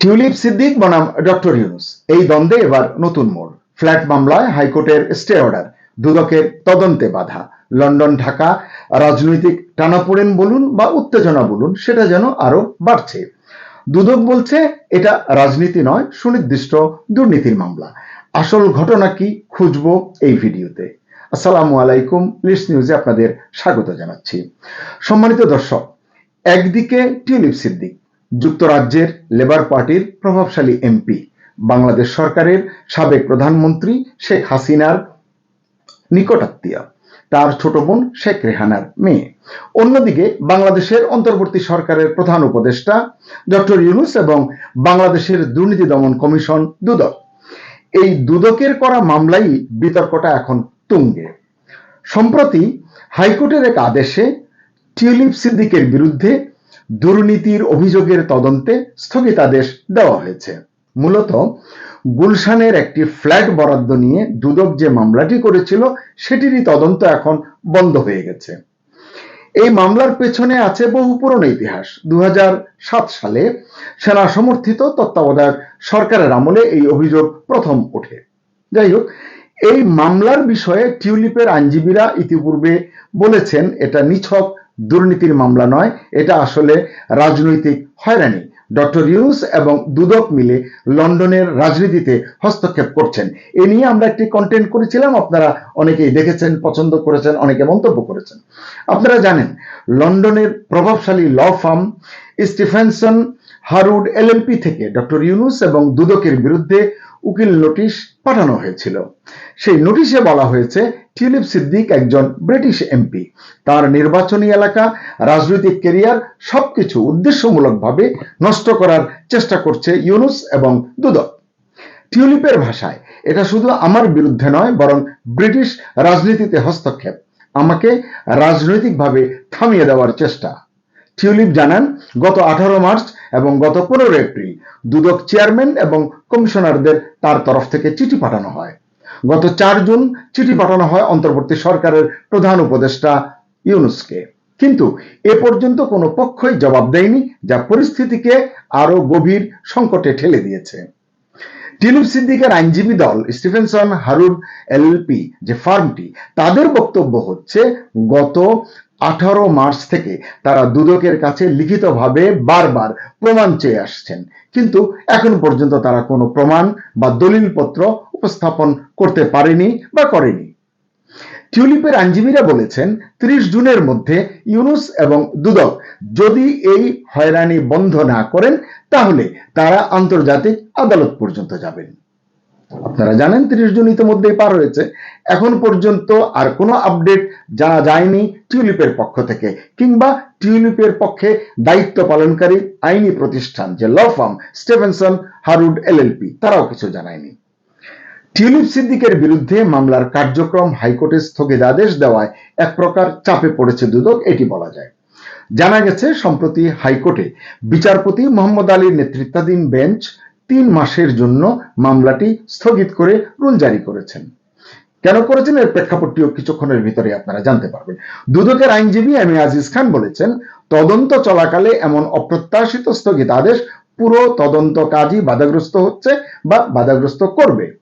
Tulip Siddique বনাম doctor Yunus. এই দ্বন্দ্বে এবার নতুন মোড়। ফ্ল্যাট মামলায় হাইকোর্টের স্টে অর্ডার। দুদকের তদন্তে বাধা। লন্ডন, ঢাকা, রাজনৈতিক টানাপোড়েন বলুন বা উত্তেজনা বলুন, সেটা যেন আরও বাড়ছে। দুদক বলছে, এটা রাজনীতি নয়, সুনির্দিষ্ট দুর্নীতির মামলা। আসল ঘটনা কি খুঁজবো এই ভিডিওতে। আসসালামু আলাইকুম লিস্ট নিউজে আপনাদের স্বাগত জানাচ্ছি। সম্মানিত দর্শক, একদিকে টিউলিপ সিদ্দিক যুক্তরাজ্যের লেবার পার্টির প্রভাবশালী এমপি, বাংলাদেশ সরকারের সাবেক প্রধানমন্ত্রী শেখ হাসিনার নিকটাত্মীয়, তার ছোট বোন শেখ রেহানার মেয়ে। অন্যদিকে বাংলাদেশের অন্তর্বর্তী সরকারের প্রধান উপদেষ্টা ডক্টর ইউনুস এবং বাংলাদেশের দুর্নীতি দমন কমিশন দুদক। এই দুদকের করা মামলাই বিতর্কটা এখন তুঙ্গে। সম্প্রতি হাইকোর্টের এক আদেশে টিউলিপ সিদ্দিকের বিরুদ্ধে দুর্নীতির অভিযোগের তদন্তে স্থগিতাদেশ দেওয়া হয়েছে। মূলত, গুলশানের একটি ফ্ল্যাট বরাদ্দ নিয়ে দুদক যে মামলাটি করেছিল, সেটিরই তদন্ত এখন বন্ধ হয়ে গেছে। এই মামলার পেছনে আছে বহু পুরনো ইতিহাস। দু হাজার সাত সালে সেনা সমর্থিত তত্ত্বাবধায়ক সরকারের আমলে এই অভিযোগ প্রথম ওঠে। যাই হোক, এই মামলার বিষয়ে টিউলিপের আইনজীবীরা ইতিপূর্বে বলেছেন, এটা নিছক দুর্নীতির মামলা নয়, এটা আসলে রাজনৈতিক হয়রানি। ডক্টর ইউনুস এবং দুদক মিলে লন্ডনের রাজনীতিতে হস্তক্ষেপ করছেন। এ নিয়ে আমরা একটি কন্টেন্ট করেছিলাম, আপনারা অনেকেই দেখেছেন, পছন্দ করেছেন, অনেকে মন্তব্য করেছেন। আপনারা জানেন, লন্ডনের প্রভাবশালী law firm Stephenson Harwood LLP থেকে ডক্টর ইউনুস এবং দুদকের বিরুদ্ধে উকিল নোটিশ পাঠানো হয়েছিল। সেই নোটিশে বলা হয়েছে টিউলিপ সিদ্দিক একজন ব্রিটিশ এমপি। তার নির্বাচনী এলাকা, রাজনৈতিক কেরিয়ার সবকিছু উদ্দেশ্যমূলকভাবে নষ্ট করার চেষ্টা করছে ইউনুস এবং দুদক। টিউলিপের ভাষায়, এটা শুধু আমার বিরুদ্ধে নয়, বরং ব্রিটিশ রাজনীতিতে হস্তক্ষেপ। আমাকে রাজনৈতিকভাবে থামিয়ে দেওয়ার চেষ্টা। টিউলিপ জানান, গত আঠারো মার্চ এবং গত পনেরো এপ্রিল দুদক চেয়ারম্যান এবং কমিশনারদের তার তরফ থেকে চিঠি পাঠানো হয়। গত চার জুন চিঠি পাঠানো হয় অন্তর্বর্তী সরকারের প্রধান উপদেষ্টা ইউনুসকে। কিন্তু এ পর্যন্ত কোনো পক্ষই জবাব দেয়নি, যা পরিস্থিতিকে আরও গভীর সংকটে ঠেলে দিয়েছে। টিলুপ সিদ্দিকের আইনজীবী দল, স্টিফেনসন, হারুন এলপি যে ফার্মটি, তাদের বক্তব্য হচ্ছে, গত আঠারো মার্চ থেকে তারা দুদকের কাছে লিখিতভাবে বারবার প্রমাণ চেয়ে আসছেন। কিন্তু এখন পর্যন্ত তারা কোনো প্রমাণ বা দলিলপত্র উপস্থাপন করতে পারেনি বা করেনি। টিউলিপের আইনজীবীরা বলেছেন, ত্রিশ জুনের মধ্যে ইউনুস এবং দুদক যদি এই হয়রানি বন্ধ না করেন, তাহলে তারা আন্তর্জাতিক আদালত পর্যন্ত যাবেন। আপনারা জানেন, তিরিশ জুন ইতিমধ্যেই পার হয়েছে। এখন পর্যন্ত আর কোনো আপডেট জানা যায়নি টিউলিপের পক্ষ থেকে, কিংবা টিউলিপের পক্ষে দায়িত্ব পালনকারী আইনি প্রতিষ্ঠান যে law firm Stevenson Harwood LLP তারাও কিছু জানায়নি। টিউলিপ সিদ্দিকের বিরুদ্ধে মামলার কার্যক্রম হাইকোর্টে স্থগিতাদেশ দেওয়ায় এক প্রকার চাপে পড়েছে দুদক, এটি বলা যায়। জানা গেছে, সম্প্রতি হাইকোর্টে বিচারপতি মোহাম্মদ আলীর নেতৃত্বাধীন বেঞ্চ তিন মাসের জন্য মামলাটি স্থগিত করে রুল জারি করেছেন। কেন করেছেন? এর প্রেক্ষাপটটিও কিছুক্ষণের ভিতরে আপনারা জানতে পারবেন। দুদকের আইনজীবী এম আজিজ খান বলেছেন, তদন্ত চলাকালে এমন অপ্রত্যাশিত স্থগিতাদেশ পুরো তদন্ত কাজই বাধাগ্রস্ত হচ্ছে বা বাধাগ্রস্ত করবে।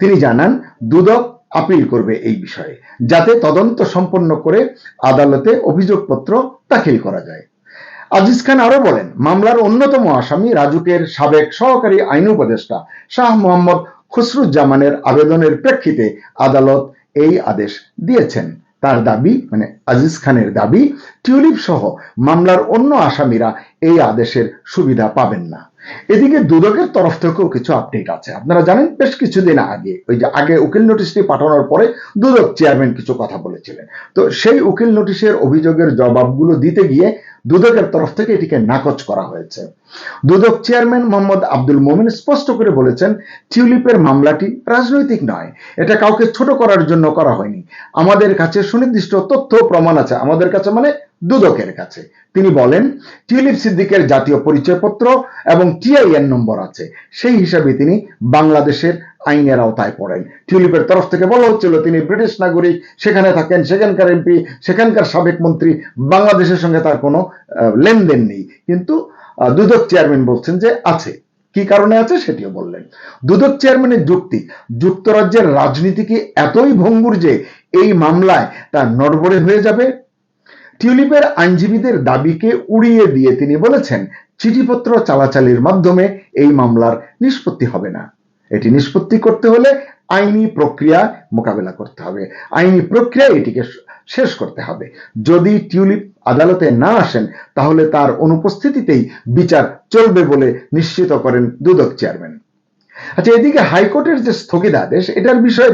তিনি জানান, দুদক আপিল করবে এই বিষয়ে, যাতে তদন্ত সম্পন্ন করে আদালতে অভিযোগপত্র দাখিল করা যায়। আজিজ খান আরও বলেন, মামলার অন্যতম আসামি রাজুকের সাবেক সহকারী আইন উপদেষ্টা শাহ মোহাম্মদ খুসরুজ্জামানের আবেদনের প্রেক্ষিতে আদালত এই আদেশ দিয়েছেন। তার দাবি মানে আজিজ খানের দাবি, টিউলিপ সহ মামলার অন্য আসামিরা এই আদেশের সুবিধা পাবেন না। এদিকে দুদকের তরফ থেকেও কিছু আপডেট আছে। আপনারা জানেন, বেশ কিছুদিন আগে, ওই যে আগে উকিল নোটিশটি পাঠানোর পরে দুদক চেয়ারম্যান কিছু কথা বলেছিলেন। তো সেই উকিল নোটিশের অভিযোগের জবাবগুলো দিতে গিয়ে দুদকের তরফ থেকে এটিকে নাকচ করা হয়েছে। দুদক চেয়ারম্যান মোহাম্মদ আব্দুল মোমিন স্পষ্ট করে বলেছেন, টিউলিপের মামলাটি রাজনৈতিক নয়। এটা কাউকে ছোট করার জন্য করা হয়নি। আমাদের কাছে সুনির্দিষ্ট তথ্য প্রমাণ আছে। আমাদের কাছে মানে দুদকের কাছে। তিনি বলেন টিউলিপ সিদ্দিকের জাতীয় পরিচয়পত্র এবং টিআইএন নম্বর আছে। সেই হিসাবে তিনি বাংলাদেশের আইনের আওতায় পড়েন। টিউলিপের তরফ থেকে বলা হচ্ছিল, তিনি ব্রিটিশ নাগরিক, সেখানে থাকেন, সেখানকার এমপি, সেখানকার সাবেক মন্ত্রী, বাংলাদেশের সঙ্গে তার কোনো লেনদেন নেই। কিন্তু দুদক চেয়ারম্যান বলছেন যে আছে। কি কারণে আছে সেটিও বললেন। দুদক চেয়ারম্যানের যুক্তি, যুক্তরাজ্যের রাজনীতি কি এতই ভঙ্গুর যে এই মামলায় তা নড়বড়ে হয়ে যাবে টিউলিপের আইনজীবীদের দাবিকে উড়িয়ে দিয়ে তিনি বলেছেন, চিঠিপত্র চালাচালির মাধ্যমে এই মামলার নিষ্পত্তি হবে না। এটি নিষ্পত্তি করতে হলে আইনি প্রক্রিয়া মোকাবেলা করতে হবে। আইনি প্রক্রিয়া এটিকে শেষ করতে হবে। যদি টিউলিপ আদালতে না আসেন, তাহলে তার অনুপস্থিতিতেই বিচার চলবে বলে নিশ্চিত করেন দুদক চেয়ারম্যান। আচ্ছা এদিকে হাইকোর্টের যে স্থগিতাদেশ, এটার বিষয়ে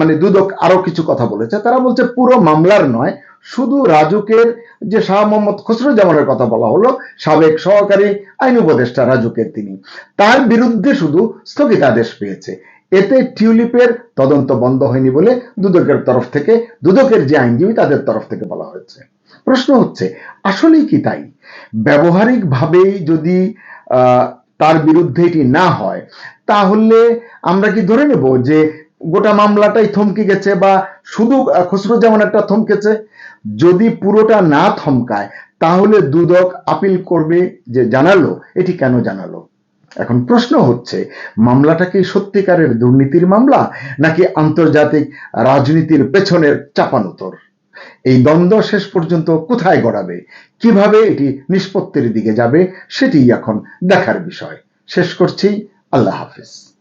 মানে দুদক আরও কিছু কথা বলেছে। তারা বলছে, পুরো মামলার নয়, শুধু রাজুকের যে শাহ মোহাম্মদ খসরুজ্জামানের কথা বলা হলো, সাবেক সহকারী আইন উপদেষ্টা রাজুকের তিনি। তার বিরুদ্ধে শুধু স্থগিতাদেশ পেয়েছে। এতে টিউলিপের তদন্ত বন্ধ হয়নি বলে দুদকের তরফ থেকে, দুদকের যে আইনজীবী, তাদের তরফ থেকে বলা হয়েছে। প্রশ্ন হচ্ছে, আসলেই কি তাই? ব্যবহারিকভাবেই যদি তার বিরুদ্ধে এটি না হয় তাহলে আমরা কি ধরে নেব যে গোটা মামলাটাই থমকে গেছে বা শুধু আহ, খসরুজ্জামান একটা থমকেছে? যদি পুরোটা না থমকায় তাহলে দুদক আপিল করবে যে জানালো এটি কেন জানালো? এখন প্রশ্ন হচ্ছে মামলাটা কি সত্যিকারের দুর্নীতির মামলা নাকি আন্তর্জাতিক রাজনীতির পেছনের চাপানুতর? এই দ্বন্দ্ব শেষ পর্যন্ত কোথায় গড়াবে? কীভাবে এটি নিষ্পত্তির দিকে যাবে? সেটি এখন দেখার বিষয়। শেষ করছি। আল্লাহ হাফিজ।